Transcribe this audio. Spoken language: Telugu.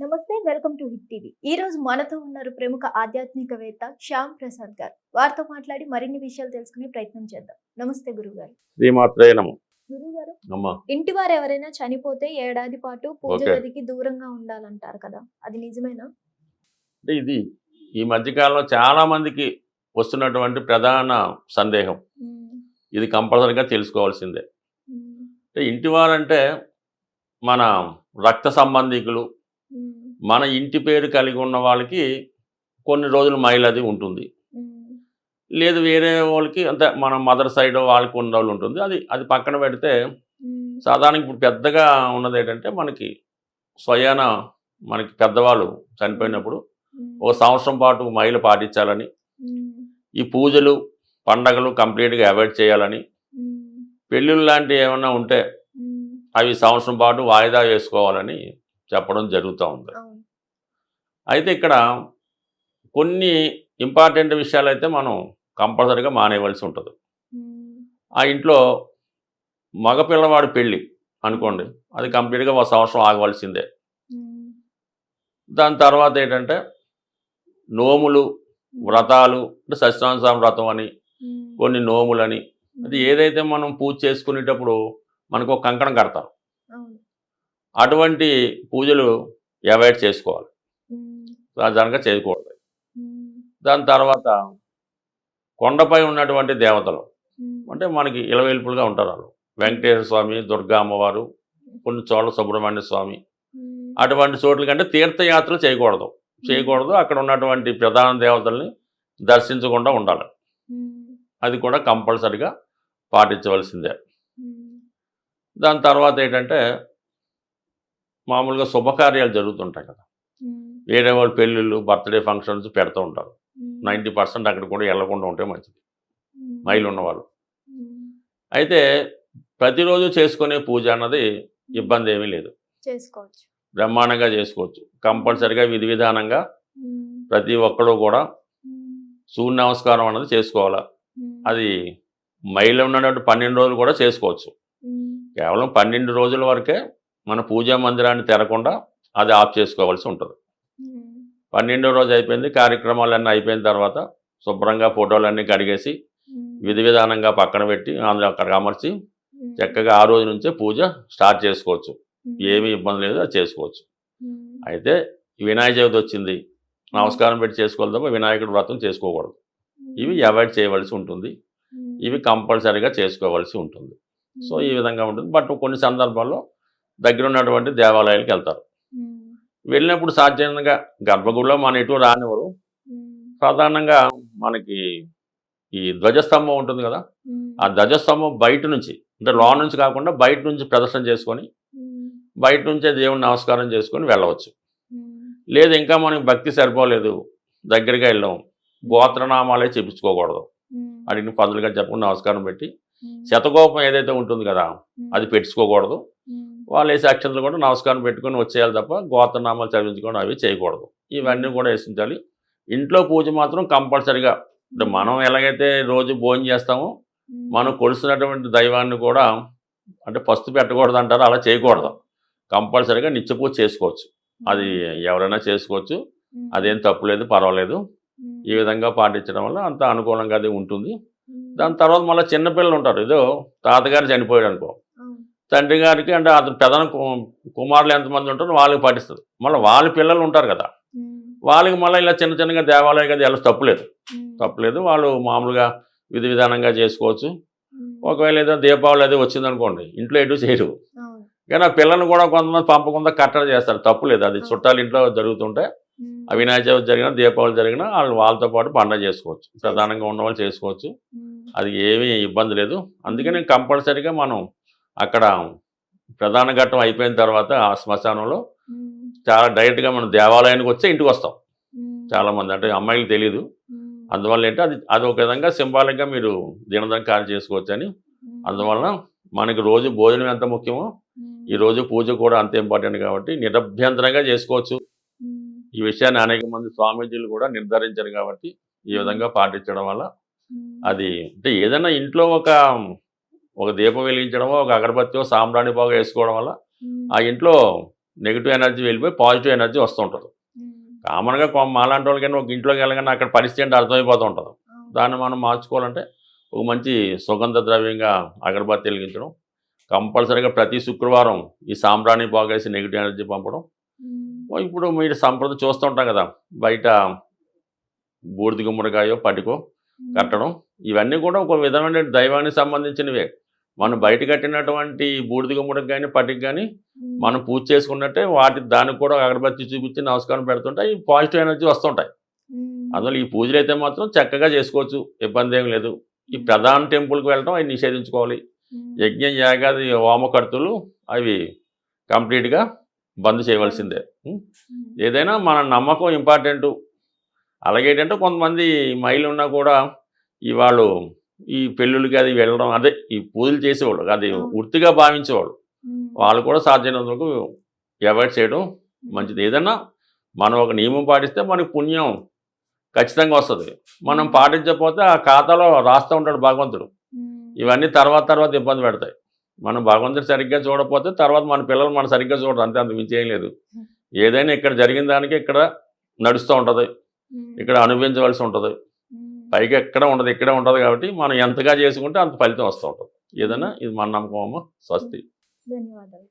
నమస్తే వెల్కమ్ టు హిట్ టీవీ. ఈ రోజు మనతో ఉన్నారు ప్రముఖ ఆధ్యాత్మికవేత్త శ్యామ్ ప్రసాద్ గారు. వారితో మాట్లాడి మరిన్ని విషయాలు తెలుసుకునే ప్రయత్నం చేద్దాం. నమస్తే గురువు గారు శ్రీమాత్రే నమ. గురువు గారు అమ్మ ఇంటి వారు ఎవరైనా చనిపోతే ఏడాది పాటు పూజ. గదికి దూరంగా ఉండాలంటారు కదా? అది నిజమేనా? అంటే ఇది ఈ మధ్యకాలంలో చాలా మందికి వస్తున్నటువంటి ప్రధాన సందేహం. ఇది కంపల్సరీగా తెలుసుకోవాల్సిందే. అంటే ఇంటివారంటే మన రక్త సంబంధికులు. మన ఇంటి పేరు కలిగి ఉన్న వాళ్ళకి కొన్ని రోజులు మైల్ అది ఉంటుంది. లేదు వేరే వాళ్ళకి అంటే మన మదర్ సైడ్ వాళ్ళకి ఉన్న రోజులు ఉంటుంది అది అది పక్కన పెడితే మ్మ్. సాధారణ ఇప్పుడు పెద్దగా ఉన్నది ఏంటంటే మనకి స్వయాన మనకి పెద్దవాళ్ళు చనిపోయినప్పుడు. ఒక సంవత్సరం పాటు మైలు పాటించాలని. ఈ పూజలు పండగలు కంప్లీట్గా అవాయిడ్ చేయాలని. పెళ్ళిళ్ళు లాంటివి ఏమైనా ఉంటే. అవి సంవత్సరం పాటు వాయిదా వేసుకోవాలని చెప్పడం జరుగుతూ ఉంది. అయితే ఇక్కడ కొన్ని ఇంపార్టెంట్ విషయాలు అయితే మనం కంపల్సరీగా మానేయవలసి ఉంటుంది. ఆ ఇంట్లో మగపిల్లవాడి పెళ్ళి అనుకోండి అది కంప్లీట్గా ఒక సంవత్సరం ఆగవలసిందే. దాని తర్వాత ఏంటంటే నోములు వ్రతాలు అంటే సత్యనారాయణ వ్రతం అని. కొన్ని నోములని అది ఏదైతే మనం పూజ చేసుకునేటప్పుడు మనకు ఒక కంకణం కడతాం అవును. అటువంటి పూజలు అవాయిడ్ చేసుకోవాలి. సాధారణంగా చేయకూడదు. దాని తర్వాత కొండపై ఉన్నటువంటి దేవతలు. అంటే మనకి ఇలవేల్పులుగా ఉంటారు వాళ్ళు వెంకటేశ్వర స్వామి దుర్గా అమ్మవారు కొన్ని చోట్ల సుబ్రహ్మణ్య స్వామి. అటువంటి చోట్ల కంటే తీర్థయాత్రలు చేయకూడదు చేయకూడదు అక్కడ ఉన్నటువంటి ప్రధాన దేవతల్ని దర్శించకుండా ఉండాలి. అది కూడా కంపల్సరిగా పాటించవలసిందే. దాని తర్వాత ఏంటంటే మామూలుగా శుభకార్యాలు జరుగుతుంటాయి కదా. వేరే వాళ్ళు పెళ్ళిళ్ళు బర్త్డే ఫంక్షన్స్ పెడుతూ ఉంటారు. నైంటీ పర్సెంట్ అక్కడ కూడా వెళ్ళకుండా ఉంటే మంచిది. మైలు ఉన్నవాళ్ళు. అయితే ప్రతిరోజు చేసుకునే పూజ అన్నది ఇబ్బంది ఏమీ లేదు చేసుకోవచ్చు బ్రహ్మాండంగా చేసుకోవచ్చు కంపల్సరిగా విధి విధానంగా. ప్రతి ఒక్కరు కూడా. సూర్య నమస్కారం అన్నది చేసుకోవాలా. అది మైలు ఉన్నటువంటి పన్నెండు రోజులు కూడా చేసుకోవచ్చు. కేవలం పన్నెండు రోజుల వరకే మన పూజా మందిరాన్ని తెరకుండా అది ఆఫ్ చేసుకోవాల్సి ఉంటుంది. పన్నెండో రోజు అయిపోయింది కార్యక్రమాలన్నీ అయిపోయిన తర్వాత శుభ్రంగా ఫోటోలన్నీ కడిగేసి. విధి విధానంగా పక్కన పెట్టి అందులో అక్కడ అమర్చి. చక్కగా ఆ రోజు నుంచే పూజ స్టార్ట్ చేసుకోవచ్చు. ఏమీ ఇబ్బంది లేదు అది చేసుకోవచ్చు. అయితే వినాయక చవితి వచ్చింది నమస్కారం పెట్టి చేసుకోవాలి తప్ప వినాయకుడి వ్రతం చేసుకోకూడదు ఇవి అవాయిడ్ చేయవలసి ఉంటుంది. ఇవి కంపల్సరీగా చేసుకోవాల్సి ఉంటుంది సో ఈ విధంగా ఉంటుంది బట్ కొన్ని సందర్భాల్లో దగ్గర ఉన్నటువంటి దేవాలయాలకు వెళ్తారు. వెళ్ళినప్పుడు సాధ్యంగా గర్భగుడిలో మన ఎటు రానివ్వరు. సాధారణంగా మనకి ఈ ధ్వజస్తంభం ఉంటుంది కదా. ఆ ధ్వజస్తంభం బయట నుంచి అంటే లోన నుంచి కాకుండా బయట నుంచి ప్రదర్శన చేసుకొని. బయట నుంచే దేవుని నమస్కారం చేసుకొని వెళ్ళవచ్చు. లేదు ఇంకా మనకి భక్తి సరిపోలేదు దగ్గరగా వెళ్ళాం గోత్రనామాలే చెప్పించుకోకూడదు. అడిగిన పదులుగా చెప్పుకుని నమస్కారం పెట్టి. శతకోపం ఏదైతే ఉంటుంది కదా. అది పెట్టుకోకూడదు. వాళ్ళు వేసే అక్షంతలు కూడా నమస్కారం పెట్టుకొని వచ్చేయాలి తప్ప గోత్రనామాలు చదివించుకోవడం అవి చేయకూడదు. ఇవన్నీ కూడా వేసించాలి ఇంట్లో పూజ మాత్రం కంపల్సరిగా. అంటే మనం ఎలాగైతే రోజు భోజనం చేస్తామో. మనం కొలుస్తున్నటువంటి దైవాన్ని కూడా అంటే ఫస్ట్ పెట్టకూడదు అంటారు అలా చేయకూడదు. కంపల్సరిగా నిత్య పూజ చేసుకోవచ్చు. అది ఎవరైనా చేసుకోవచ్చు. అదేం తప్పులేదు పర్వాలేదు. ఈ విధంగా పాటించడం వల్ల అంత అనుకూలంగా అది ఉంటుంది. దాని తర్వాత మళ్ళీ చిన్నపిల్లలు ఉంటారు. ఏదో తాతగారు చనిపోయాడు అనుకో. తండ్రి గారికి అంటే అతను ప్రధాన కుమారులు ఎంతమంది ఉంటారో వాళ్ళకి పాటిస్తారు. మళ్ళీ వాళ్ళ పిల్లలు ఉంటారు కదా. వాళ్ళకి మళ్ళీ ఇలా చిన్న చిన్నగా దేవాలయం కదా వెళ్ళి తప్పులేదు. తప్పులేదు వాళ్ళు మామూలుగా విధి విధానంగా చేసుకోవచ్చు. ఒకవేళ ఏదో దీపావళి అది వచ్చిందనుకోండి ఇంట్లో ఎటు చేయరు. కానీ ఆ పిల్లల్ని కూడా కొంతమంది పంపకుండా కట్టడి చేస్తారు. తప్పులేదు అది చుట్టాలు ఇంట్లో జరుగుతుంటే మ్మ్. ఆ వినాయక చవితి జరిగినా దీపావళి జరిగినా వాళ్ళు వాళ్ళతో పాటు పండగ చేసుకోవచ్చు. ప్రధానంగా ఉన్న వాళ్ళు చేసుకోవచ్చు. అది ఏమీ ఇబ్బంది లేదు. అందుకని కంపల్సరీగా మనం అక్కడ ప్రధాన ఘట్టం అయిపోయిన తర్వాత ఆ శ్మశానంలో చాలా డైరెక్ట్గా మనం దేవాలయానికి వచ్చే ఇంటికి వస్తాం. చాలామంది అంటే అమ్మాయిలకు తెలియదు అందువల్ల ఏంటంటే అది అది ఒక విధంగా సింబాలిక్గా మీరు దినదం కార్యం చేసుకోవచ్చు అని. అందువలన మనకి రోజు భోజనం ఎంత ముఖ్యమో ఈరోజు ఈ రోజు పూజ కూడా అంత ఇంపార్టెంట్ కాబట్టి నిరభ్యంతరంగా చేసుకోవచ్చు. ఈ విషయాన్ని అనేక మంది స్వామీజీలు కూడా నిర్ధారించారు కాబట్టి ఈ విధంగా పాటించడం వల్ల అది అంటే ఏదైనా ఇంట్లో ఒక ఒక దీపం వెలిగించడమో ఒక అగరబత్తిో సాంబ్రాణి పోగ వేసుకోవడం వల్ల. ఆ ఇంట్లో నెగిటివ్ ఎనర్జీ వెళ్ళిపోయి పాజిటివ్ ఎనర్జీ వస్తూ ఉంటుంది. ఉమ్, కామన్గా మాలాంటి వాళ్ళకైనా ఒక ఇంట్లోకి వెళ్ళగానే అక్కడ పరిస్థితి అంటే అర్థమైపోతూ ఉంటుంది. దాన్ని మనం మార్చుకోవాలంటే ఒక మంచి సుగంధ ద్రవ్యంగా అగరబత్తి వెలిగించడం కంపల్సరీగా ప్రతి శుక్రవారం ఈ సాంబ్రాణి పోగేసి నెగిటివ్ ఎనర్జీ పంపడం. ఇప్పుడు మీరు సంప్రదాయం చూస్తూ ఉంటాం కదా బయట బూడిద గుమ్మడికాయో పటికో కట్టడం ఇవన్నీ కూడా ఒక విధమైన దైవానికి సంబంధించినవే. మనం బయట కట్టినటువంటి బూడిద గుమ్మడికి కానీ పటికి కానీ మనం పూజ చేసుకున్నట్టే వాటి దానికి కూడా అగరబత్తి చూపించి నమస్కారం పెడుతుంటే ఈ పాజిటివ్ ఎనర్జీ వస్తుంటాయి. అందులో ఈ పూజలు అయితే మాత్రం చక్కగా చేసుకోవచ్చు. ఇబ్బంది ఏం లేదు. ఈ ప్రధాన టెంపుల్కి వెళ్ళడం అవి నిషేధించుకోవాలి. యజ్ఞం యాగాది హోమకర్తులు అవి కంప్లీట్గా బంద్ చేయవలసిందే. ఏదైనా మన నమ్మకం ఇంపార్టెంట్. అలాగే ఏంటంటే కొంతమంది మైలు ఉన్నా కూడా ఈ వాళ్ళు ఈ పెళ్ళిళ్ళకి అది వెళ్ళడం అదే ఈ పూజలు చేసేవాళ్ళు అది వృత్తిగా భావించేవాళ్ళు. వాళ్ళు కూడా సాధ్యమైనంత వరకు అవాయిడ్ చేయడం మంచిది. ఏదన్నా మనం ఒక నియమం పాటిస్తే మనకు పుణ్యం ఖచ్చితంగా వస్తుంది. మనం పాటించకపోతే ఆ ఖాతాలో రాస్తూ ఉంటాడు భగవంతుడు. ఇవన్నీ తర్వాత తర్వాత ఇబ్బంది పెడతాయి. మనం భగవంతుడు సరిగ్గా చూడకపోతే తర్వాత మన పిల్లలు మనం సరిగ్గా చూడరు. అంతే అంత మించి ఏం లేదు. ఏదైనా ఇక్కడ జరిగిన దానికి ఇక్కడ నడుస్తూ ఉంటుంది. ఇక్కడ అనుభవించవలసి ఉంటుంది. పైకి పైగా ఎక్కడ ఉండదు ఇక్కడే ఉంటుంది కాబట్టి మనం ఎంతగా చేసుకుంటే అంత ఫలితం వస్తూ ఉంటుంది. ఏదైనా ఇది మన నమ్మకం అమ్మ స్వస్తి. ధన్యవాదాలు.